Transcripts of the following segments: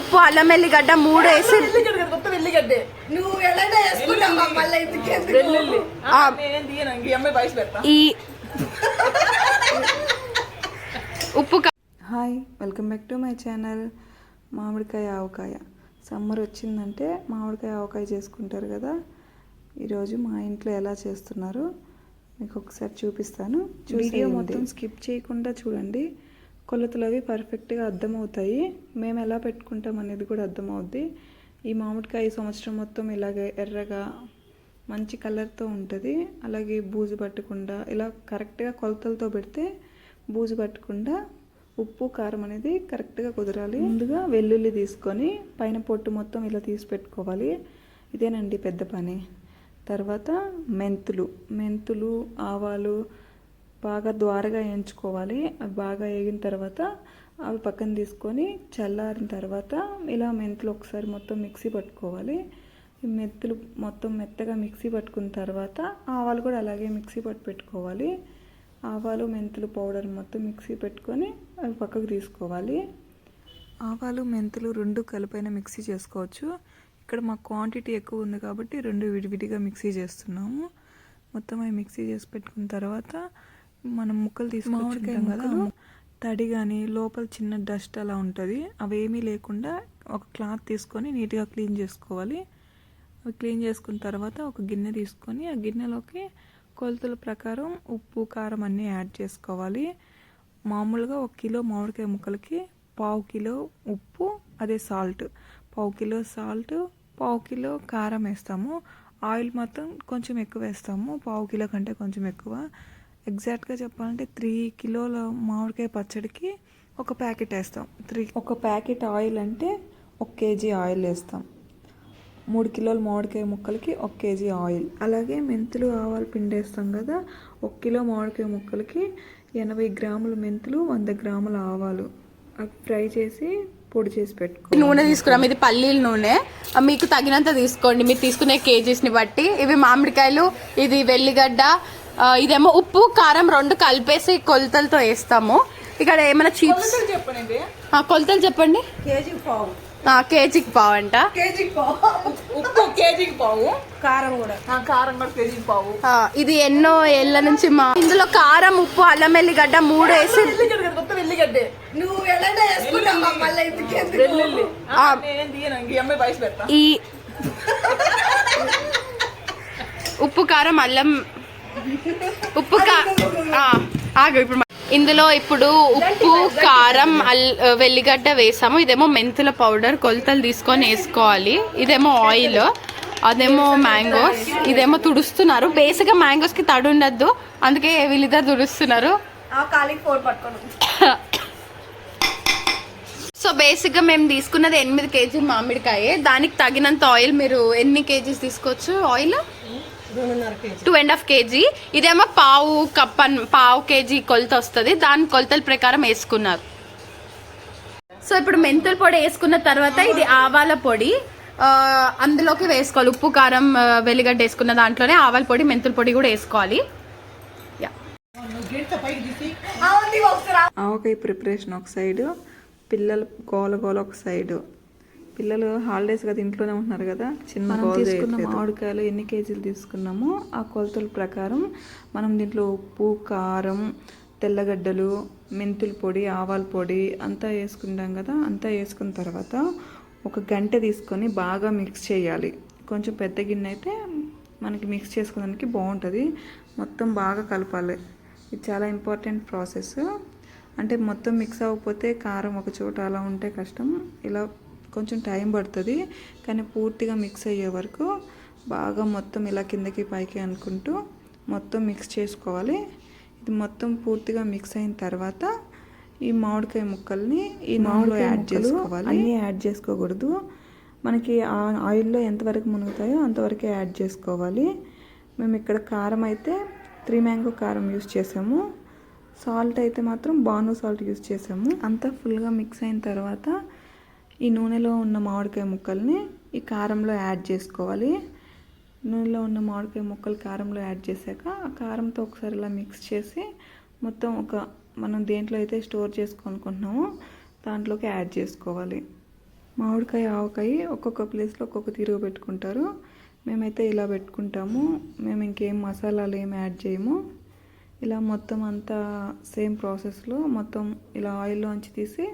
ఉప్పు అల్లం వెల్లిగడ్డ మూడు వేసి ఈ ఉప్పు hi welcome back to my channel మామిడికాయ ఆవకాయ. సమ్మర్ వచ్చిందంటే మామిడికాయ ఆవకాయ చేసుకుంటారు కదా. ఈరోజు మా ఇంట్లో ఎలా చేస్తున్నారు? మీకు ఒకసారి చూపిస్తాను. వీడియో మొత్తం స్కిప్ చేయకుండా చూడండి. కొలతలు అవి పర్ఫెక్ట్గా అర్థమవుతాయి. మేము ఎలా పెట్టుకుంటాం అనేది కూడా అర్థమవుద్ది. ఈ మామిడికాయ ఈ సంవత్సరం మొత్తం ఇలాగే ఎర్రగా మంచి కలర్తో ఉంటుంది. అలాగే బూజు పట్టకుండా ఇలా కరెక్ట్గా కొలతలతో పెడితే బూజు పట్టకుండా ఉప్పు కారం అనేది కరెక్ట్గా కుదరాలి. ముందుగా వెల్లుల్లి తీసుకొని పైన పొట్టు మొత్తం ఇలా తీసి పెట్టుకోవాలి. ఇదేనండి పెద్ద పని. తర్వాత మెంతులు. మెంతులు ఆవాలు బాగా ద్వారగా వేయించుకోవాలి అవి బాగా వేగిన తర్వాత అవి పక్కన తీసుకొని చల్లారిన తర్వాత ఇలా మెంతులు ఒకసారి మొత్తం మిక్సీ పట్టుకోవాలి. ఈ మెంతులు మొత్తం మెత్తగా మిక్సీ పట్టుకున్న తర్వాత ఆవాలు కూడా అలాగే మిక్సీ పట్టు పెట్టుకోవాలి. ఆవాలు మెంతులు పౌడర్ మొత్తం మిక్సీ పెట్టుకొని అవి పక్కకు తీసుకోవాలి. ఆవాలు మెంతులు రెండు కలిపైన మిక్సీ చేసుకోవచ్చు. ఇక్కడ మా క్వాంటిటీ ఎక్కువ ఉంది కాబట్టి రెండు విడివిడిగా మిక్సీ చేస్తున్నాము. మొత్తం అవి మిక్సీ చేసి పెట్టుకున్న తర్వాత మనం ముక్కలు తీసుకుంటాం కదా. తడి కానీ లోపల చిన్న డస్ట్ అలా ఉంటుంది. అవేమీ లేకుండా ఒక క్లాత్ తీసుకొని నీట్గా క్లీన్ చేసుకోవాలి. అవి క్లీన్ చేసుకున్న తర్వాత ఒక గిన్నె తీసుకొని ఆ గిన్నెలోకి కొలతల ప్రకారం ఉప్పు కారం అన్నీ యాడ్ చేసుకోవాలి. మామూలుగా ఒక కిలో మామిడికాయ ముక్కలకి పావు కిలో ఉప్పు అదే సాల్ట్. పావు కిలో సాల్ట్ పావు కిలో కారం వేస్తాము. ఆయిల్ మాత్రం కొంచెం ఎక్కువ వేస్తాము. పావు కిలో కంటే కొంచెం ఎక్కువ. ఎగ్జాక్ట్గా చెప్పాలంటే త్రీ కిలోల మామిడికాయ పచ్చడికి ఒక ప్యాకెట్ వేస్తాం. త్రీ ఒక ప్యాకెట్ ఆయిల్ అంటే ఒక కేజీ ఆయిల్ వేస్తాం. మూడు కిలోల మామిడికాయ ముక్కలకి ఒక కేజీ ఆయిల్. అలాగే మెంతులు ఆవాలు పిండేస్తాం కదా ఒక కిలో మామిడికాయ ముక్కలకి ఎనభై గ్రాముల మెంతులు వంద గ్రాముల ఆవాలు. అవి ఫ్రై చేసి పొడి చేసి పెట్టుకో నూనె తీసుకున్నాం. ఇది పల్లీల నూనె. మీకు తగినంత తీసుకోండి. మీరు తీసుకునే కేజీస్ని బట్టి. ఇవి మామిడికాయలు ఇది వెల్లిగడ్డ ఇదేమో ఉప్పు కారం రెండు కలిపేసి కొలతలతో వేస్తాము. ఇక్కడ ఏమైనా చిప్స్ చెప్పండి కొలతలు చెప్పండి. కేజీకి పావు అంట. ఉప్పు కేజీకి పావు. కారం కూడా. ఆ, కారం కూడా కేజీకి పావు. ఆ, ఇది ఎన్నో ఏళ్ళ నుంచి మా ఇందులో కారం ఉప్పు అల్లం వెల్లిగడ్డ మూడు వేసి నువ్వు ఈ ఉప్పు కారం అల్లం ఉప్పు ఆగు ఇప్పుడు ఇందులో ఇప్పుడు ఉప్పు కారం అల్ వెల్లిగడ్డ వేసాము. ఇదేమో మెంతుల పౌడర్ కొలతలు తీసుకొని వేసుకోవాలి. ఇదేమో ఆయిల్ అదేమో మ్యాంగోస్. ఇదేమో తుడుస్తున్నారు. బేసిక్గా మ్యాంగోస్కి తడి ఉండద్దు. అందుకే వీళ్ళిద్దరు తుడుస్తున్నారు. సో బేసిక్గా మేము తీసుకున్నది ఎనిమిది కేజీ మామిడికాయ. దానికి తగినంత ఆయిల్ మీరు ఎన్ని కేజీస్ తీసుకోవచ్చు? Oil? Two and half KG. ఇదేమో పావు కప్ అన్ పావు కేజీ కొలత వస్తుంది. దాని కొలతల ప్రకారం వేసుకున్నారు. సో ఇప్పుడు మెంతుల పొడి వేసుకున్న తర్వాత ఇది ఆవాల పొడి. అందులోకి వేసుకోవాలి. ఉప్పు కారం వెల్లిగడ్డ వేసుకున్న దాంట్లోనే ఆవాల పొడి మెంతుల పొడి కూడా వేసుకోవాలి. ఆవకాయ ప్రిపరేషన్ ఒక సైడు పిల్లలు గోల గోల ఒక సైడు. పిల్లలు హాలిడేస్ కదా ఇంట్లోనే ఉంటున్నారు కదా చిన్న తీసుకున్న మామిడికాయలు ఎన్ని కేజీలు తీసుకున్నామో ఆ కొలతల ప్రకారం మనం దీంట్లో ఉప్పు కారం తెల్లగడ్డలు మెంతుల పొడి ఆవాల పొడి అంతా వేసుకుంటాం కదా అంతా వేసుకున్న తర్వాత ఒక గంట తీసుకొని బాగా మిక్స్ చేయాలి. కొంచెం పెద్ద గిన్నె అయితే మనకి మిక్స్ చేసుకోవడానికి బాగుంటుంది. మొత్తం బాగా కలపాలి. ఇది చాలా ఇంపార్టెంట్ ప్రాసెస్ అంటే మొత్తం మిక్స్ అవ్వకపోతే కారం ఒక చోట అలా ఉంటే కష్టం. ఇలా కొంచెం టైం పడుతుంది కానీ పూర్తిగా మిక్స్ అయ్యే వరకు బాగా మొత్తం ఇలా కిందకి పైకి అనుకుంటూ మొత్తం మిక్స్ చేసుకోవాలి. ఇది మొత్తం పూర్తిగా మిక్స్ అయిన తర్వాత ఈ మామిడికాయ ముక్కల్ని ఈ నూనెలో యాడ్ చేసుకోవాలి. అన్నీ యాడ్ చేసుకోకూడదు. మనకి ఆ ఆయిల్లో ఎంతవరకు మునుగుతాయో అంతవరకే యాడ్ చేసుకోవాలి. మేము ఇక్కడ కారం అయితే త్రీ మ్యాంగో కారం యూస్ చేసాము. సాల్ట్ అయితే మాత్రం బాను సాల్ట్ యూస్ చేసాము. అంతా ఫుల్గా మిక్స్ అయిన తర్వాత ఈ నూనెలో ఉన్న మామిడికాయ ముక్కల్ని ఈ కారంలో యాడ్ చేసుకోవాలి. నూనెలో ఉన్న మామిడికాయ ముక్కలు కారంలో యాడ్ చేశాక ఆ కారంతో ఒకసారి ఇలా మిక్స్ చేసి మొత్తం ఒక మనం దేంట్లో అయితే స్టోర్ చేసుకోనుకుంటున్నామో దాంట్లోకి యాడ్ చేసుకోవాలి. మామిడికాయ ఆవకాయ ఒక్కొక్క ప్లేస్లో ఒక్కొక్క తీరుగు పెట్టుకుంటారు. మేమైతే ఇలా పెట్టుకుంటాము. మేము ఇంకేం మసాలాలు ఏమి యాడ్ చేయము. ఇలా మొత్తం అంతా సేమ్ ప్రాసెస్లో మొత్తం ఇలా ఆయిల్లోంచి తీసి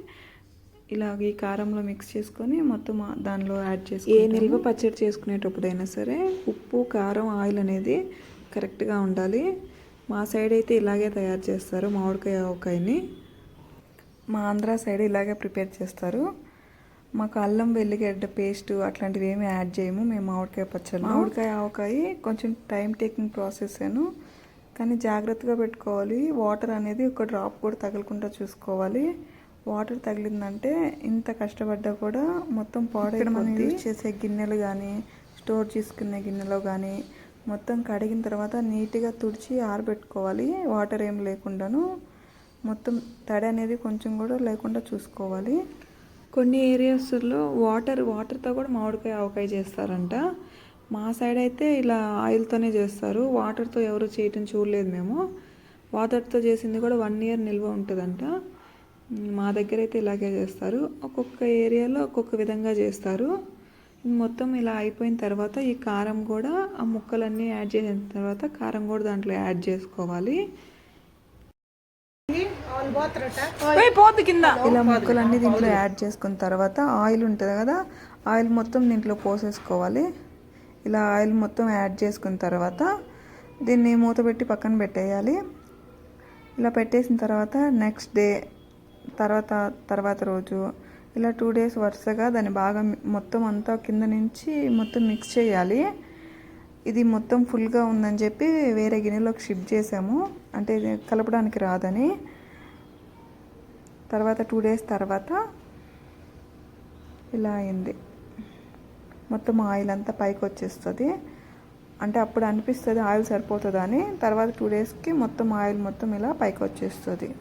ఇలా ఈ కారంలో మిక్స్ చేసుకొని మొత్తం దానిలో యాడ్ చేసి ఏ నిల్వ పచ్చడి చేసుకునేటప్పుడైనా సరే ఉప్పు కారం ఆయిల్ అనేది కరెక్ట్గా ఉండాలి. మా సైడ్ అయితే ఇలాగే తయారు చేస్తారు మామిడికాయ ఆవకాయని. మా ఆంధ్ర సైడ్ ఇలాగే ప్రిపేర్ చేస్తారు. మాకు అల్లం వెల్లిగడ్డ పేస్ట్ అట్లాంటివి ఏమి యాడ్ చేయము. మేము మామిడికాయ పచ్చడి మామిడికాయ ఆవకాయ కొంచెం టైం టేకింగ్ ప్రాసెస్ ఏను. కానీ జాగ్రత్తగా పెట్టుకోవాలి. వాటర్ అనేది ఒక డ్రాప్ కూడా తగలకుండా చూసుకోవాలి. వాటర్ తగిలిందంటే ఇంత కష్టపడ్డా కూడా మొత్తం పాడైపోతుంది మనం యూజ్ చేసే గిన్నెలు కానీ స్టోర్ చేసుకునే గిన్నెలో కానీ మొత్తం కడిగిన తర్వాత నీట్గా తుడిచి ఆరబెట్టుకోవాలి. వాటర్ ఏం లేకుండాను. మొత్తం తడి అనేది కొంచెం కూడా లేకుండా చూసుకోవాలి. కొన్ని ఏరియాస్లో వాటర్ వాటర్తో కూడా మామిడికాయ ఆవకాయ చేస్తారంట. మా సైడ్ అయితే ఇలా ఆయిల్తోనే చేస్తారు. వాటర్తో ఎవరు చేయటం చూడలేదు మేము. వాటర్తో చేసింది కూడా వన్ ఇయర్ నిల్వ ఉంటుందంట. మ్, దగ్గర అయితే ఇలాగే చేస్తారు. ఒక్కొక్క ఏరియాలో ఒక్కొక్క విధంగా చేస్తారు. మొత్తం ఇలా అయిపోయిన తర్వాత ఈ కారం కూడా ఆ ముక్కలన్నీ యాడ్ చేసిన తర్వాత కారం కూడా దాంట్లో యాడ్ చేసుకోవాలి. పోద్ది కింద. ఇలా ముక్కలన్నీ దీంట్లో యాడ్ చేసుకున్న తర్వాత ఆయిల్ ఉంటుంది కదా ఆయిల్ మొత్తం దీంట్లో పోసేసుకోవాలి. ఇలా ఆయిల్ మొత్తం యాడ్ చేసుకున్న తర్వాత దీన్ని మూత పెట్టి పక్కన పెట్టేయాలి. ఇలా పెట్టేసిన తర్వాత నెక్స్ట్ డే తర్వాత తర్వాత రోజు. ఇలా టూ డేస్ వరుసగా దాన్ని బాగా మొత్తం అంతా కింద నుంచి మొత్తం మిక్స్ చేయాలి. ఇది మొత్తం ఫుల్గా ఉందని చెప్పి వేరే గిన్నెలోకి షిఫ్ట్ చేసాము. అంటే ఇది కలపడానికి రాదని. తర్వాత టూ డేస్ తర్వాత ఇలా అయింది. మొత్తం ఆయిల్ అంతా పైకి వచ్చేస్తుంది. అంటే అప్పుడు అనిపిస్తుంది ఆయిల్ సరిపోతుందని తర్వాత టూ డేస్కి మొత్తం ఆయిల్ మొత్తం ఇలా పైకి వచ్చేస్తుంది.